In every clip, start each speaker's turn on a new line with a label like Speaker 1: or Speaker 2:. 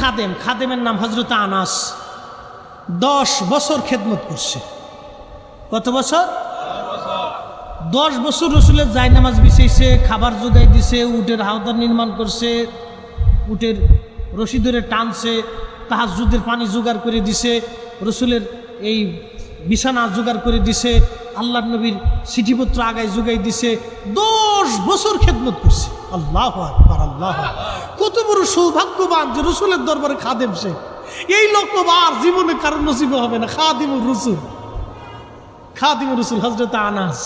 Speaker 1: খাদেম, খাদেমের নাম হজরত আনাস। দশ বছর খেদমত করছে। কত বছর? দশ বছর রসুলের জায়নামাজ বিছাইছে, খাবার যোগাই দিছে, উটের হাওদার নির্মাণ করছে, উটের রশি ধরে টানছে তাহাজুদের পানি জোগাড় করে দিছে, রসুলের এই বিছানা জোগাড় করে দিছে আল্লাহ নবীর চিঠিপত্র আগায় যোগাই দিছে, দশ বছর খেদমত করছে। আল্লাহ আল্লাহ বড় সৌভাগ্যবান যে রসুলের দরবারে খাদেম সে। এই লোক আর জীবনে কারণ নসিব হবে না, খাদিমুর রসুল। খাদিমুর রসুল হজরত আনাস।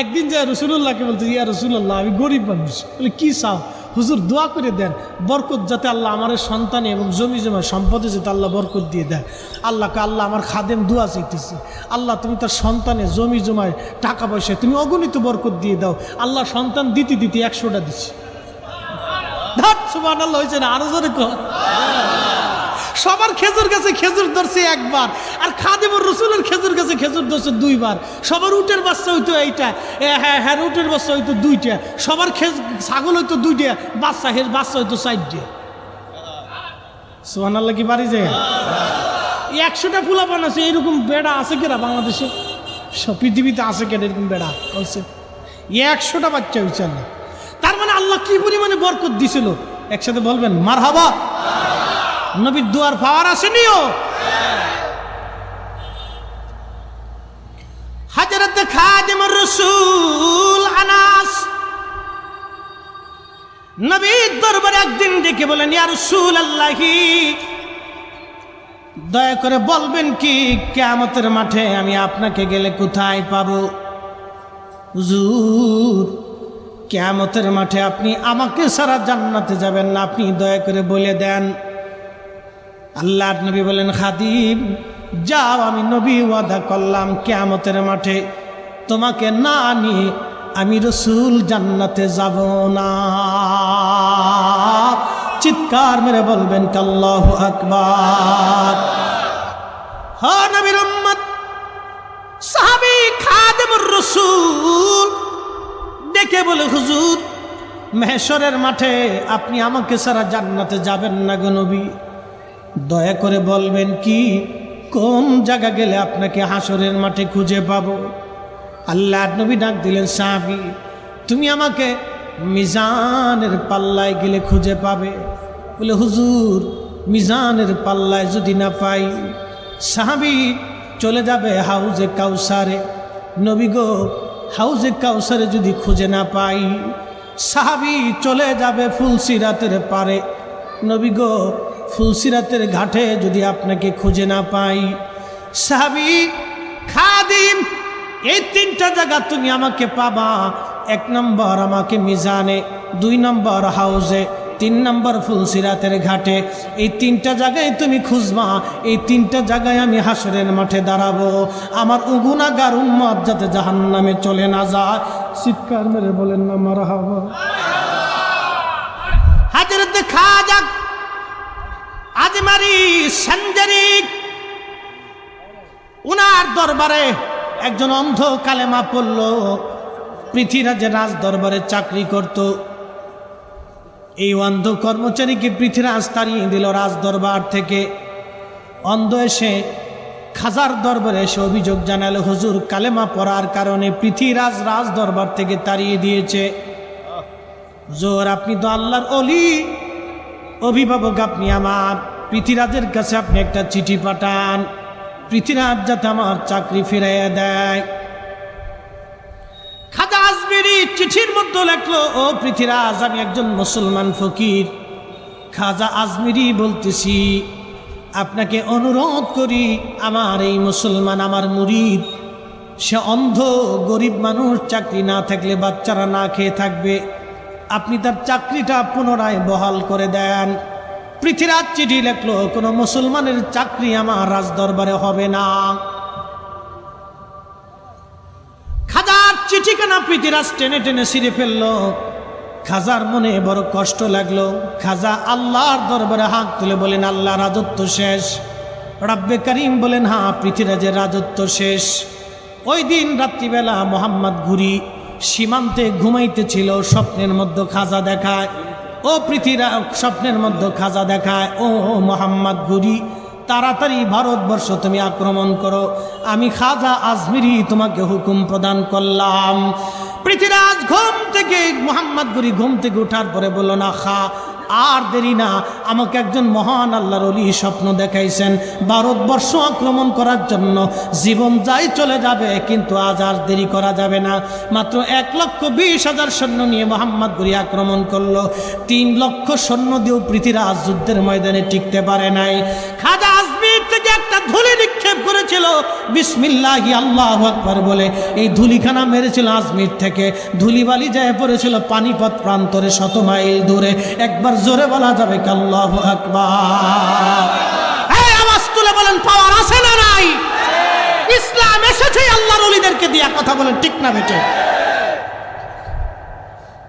Speaker 1: একদিন যায় রসুল্লাহকে বলতে ইয়া রসুল্লাহ আমি গরিব মানুষ। বলে, কি চাও? হুজুর, দোয়া করে দেন। বরকত যাতে আল্লাহ আমার সন্তানে এবং জমি জমা সম্পদে যাতে আল্লাহ বরকত দিয়ে দেয় আল্লাহকে আল্লাহ আমার খাদেম দোয়া চাইতেছে। আল্লাহ, তুমি তার সন্তানে জমি জমায় টাকা পয়সা, তুমি অগণিত বরকত দিয়ে দাও। আল্লাহ সন্তান দিতে দিতে একশোটা দিচ্ছে। ধার সুবান না, আরও জোরে কর। সবার খেজুর গাছে, খেজুর ধরছে একবার। আর খাদিমুর রসুলের খেজুর গাছে, খেজুর ধরছে দুইবার। সবার উটের বাচ্চা হইতো এইটা। হ্যাঁ হ্যাঁ উটের বাচ্চা হইতো দুইটা। সবার খেজ, ছাগল হইতো দুইটা, বাচ্চা, হের বাচ্চা হইতো চারটে। সোহান কি বাড়ি যায় একশোটা ফুলাপান আছে এরকম বেড়া আছে কেনা বাংলাদেশে? সব পৃথিবীতে আছে কেন এরকম বেড়া? বলছে একশোটা বাচ্চা হয়েছে আল্লাহ। আল্লাহ কি পরিমাণে বরকত দিছিল? একসাথে বলবেন মার হাবা নবীর দুয়ার পাওয়ার আসেনিও। হাজরত খাদিমুর রসুল আনাস। নবীর দরবারে একদিন ডেকে বলেন, ইয়া রসুল আল্লাহি দয়া করে বলবেন কি, কেয়ামতের মাঠে আমি আপনাকে গেলে কোথায় পাবো? হুজুর কেয়ামতের মাঠে আপনি আমাকে সারা জান্নাতে যাবেন না, আপনি দয়া করে বলে দেন। আল্লাহর নবী বলেন, খাদিম, যাও, আমি নবী ওয়াদা করলাম কেয়ামতের মাঠে। তোমাকে না নিয়ে আমি রসুল জান্নাতে যাব না। চিৎকার মেরে বলবেন, কাল্লাহ আকবার। হ নবীর সাহাবি খাদেমুর রসুল দেখে বলে হুজুর মেহেশ্বরের মাঠে আপনি আমাকে সারা জান্নাতে যাবেন না গো নবী। দয়া করে বলবেন কি, কোন জায়গা গেলে আপনাকে হাসরের মাঠে খুঁজে পাবো? আল্লাহ নবী ডাক দিলেন, সাহাবি, তুমি আমাকে মিজানের পাল্লায় গেলে খুঁজে পাবে? বলে, হুজুর, মিজানের পাল্লায় যদি না পাই, সাহাবি চলে যাবে হাউজে কাউসারে। নবী গো হাউজে কাউসারে যদি খুঁজে না পাই, সাহাবি চলে যাবে ফুলসিরাতের পারে। নবী গো, ফুলসিরাতের ঘাটে যদি আপনাকে খুঁজে না পাই, সাহাবি, খাদিম, এই তিনটা জায়গা তুমি আমাকে পাবা। এক নম্বর আমাকে মিজানে, দুই নম্বর হাউজে। তিন নম্বর ফুলসিরাতের ঘাটে, এই তিনটা জায়গায় তুমি খুঁজবা, এই তিনটা জায়গায় আমি হাসরের মাঠে দাঁড়াবো। আমার উগুনাগার উম্মত যাতে জাহান নামে চলে না যায়। চিৎকার মেরে বলেন না মারা হবা হাজরত খাজা আজমারি সঞ্জারি। উনার দরবারে একজন অন্ধ কালেমা পড়ল। পৃথিবীরাজের রাজ দরবারে চাকরি করত। এই অন্ধ কর্মচারীকে পৃথিবীরাজ তাড়িয়ে দিল রাজ দরবার থেকে। অন্ধ এসে খাজার দরবারে এসে অভিযোগ জানালো, হুজুর, কালেমা পড়ার কারণে পৃথিবীরাজ রাজ দরবার থেকে তাড়িয়ে দিয়েছে। জোর আপনি তো আল্লাহর অলি। অভিভাবক, আপনি আমার পৃথিবীরাজের কাছে আপনি একটা চিঠি পাঠান। পৃথিবীরাজ যাতে আমার চাকরি ফিরাইয়া দেয়। চিঠির মধ্যে লেখলো, ও পৃথিবীরাজ আমি একজন মুসলমান ফকির। খাজা আজমিরি বলতেছি, আপনাকে অনুরোধ করি, আমার এই মুসলমান আমার মুরিদ। সে অন্ধ, গরিব মানুষ, চাকরি না থাকলে বাচ্চারা না খেয়ে থাকবে। আপনি তার চাকরিটা পুনরায় বহাল করে দেন। পৃথিবীরাজ চিঠি লেখলো, কোনো মুসলমানের চাকরি আমার রাজদরবারে হবে না। চিঠিখানা পৃথিবীরাজ টেনে টেনে ছিঁড়ে ফেলল। খাজার মনে বড় কষ্ট লাগল। খাজা আল্লাহর দরবারে হাত তুলে বলেন, আল্লাহ, রাজত্ব শেষ। রাব্বে করিম বলেন হ্যাঁ পৃথিবীরাজের রাজত্ব শেষ। ওই দিন রাত্রিবেলা মোহাম্মদ ঘুরি সীমান্তে ঘুমাইতেছিল স্বপ্নের মধ্যে খাজা দেখায়। ও পৃথিরা, স্বপ্নের মধ্যে খাজা দেখায়, ও মোহাম্মদ গুরি তাড়াতাড়ি ভারতবর্ষ তুমি আক্রমণ করো। আমি খাজা আজমিরি তোমাকে হুকুম প্রদান করলাম। পৃথিরাজ ঘুম থেকে, মোহাম্মদ গুরি ঘুম থেকে ওঠার পরে বলল, না খা, আর দেরি না। আমাকে একজন মহান আল্লাহর অলি স্বপ্ন দেখাইছেন। ভারতবর্ষ আক্রমণ করার জন্য জীবন যাই চলে যাবে, কিন্তু আজ আর দেরি করা যাবে না। মাত্র এক লক্ষ বিশ হাজার সৈন্য নিয়ে মোহাম্মদ গুরি আক্রমণ করল। তিন লক্ষ সৈন্য দিয়েও পৃথিরাজ যুদ্ধের ময়দানে টিকতে পারে নাই। খাজা করেছিল। বিসমিল্লাহি আল্লাহ আকবার বলে এই ধুলিখানা মেরেছিল আজমির থেকে। ধুলিবালি যায় পড়েছিল পানিপথ প্রান্তরে শত মাইল দূরে। একবার জোরে বলা যাবে কি আল্লাহ আকবার? দিয়া কথা বলেন ঠিক না বেটে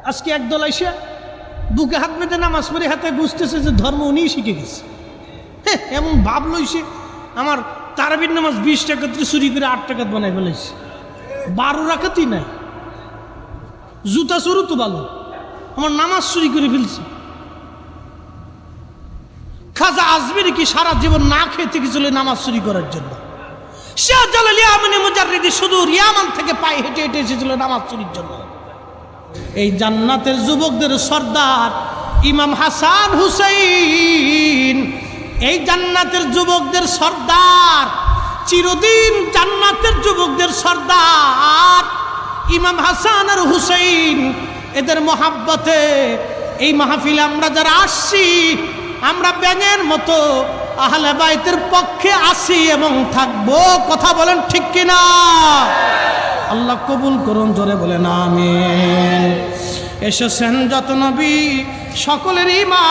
Speaker 1: আজকে একদল বুকে হাত নামাজ হাতে বুঝতেছে যে ধর্ম শিখে গেছে। হ্যাঁ, এমন ভাব আমার তারাবির নামাজ বিশ টাকা চুরি করে আট টাকা বানাই ফেলেছে বারো রাখাতেই নাই। জুতা চুরু তো ভালো। আমার নামাজ চুরি করে ফেলছে। খাজা আজমির কি সারা জীবন না খেয়ে থেকে চলে নামাজ চুরি করার জন্য? শাহজালাল ইয়ামানি মুজাররিদি শুধু ইয়ামান থেকে পায়ে হেঁটে হেঁটে এসেছিল নামাজ চুরির জন্য। এই জান্নাতের যুবকদের সর্দার ইমাম হাসান হুসাইন এই জান্নাতের যুবকদের সর্দার, চিরদিন জান্নাতের যুবকদের সর্দার। ইমাম হাসান আর হুসাইন, এদের মহাব্বতে এই মাহফিলে আমরা যারা আসছি, আমরা ব্যাঙের মতো আহলে বাইতের পক্ষে আসি এবং থাকব। কথা বলেন ঠিক কিনা? আল্লাহ কবুল করুন, জোরে বলেন, আমিন। এসেছেন যত নবী, সকলেরই মা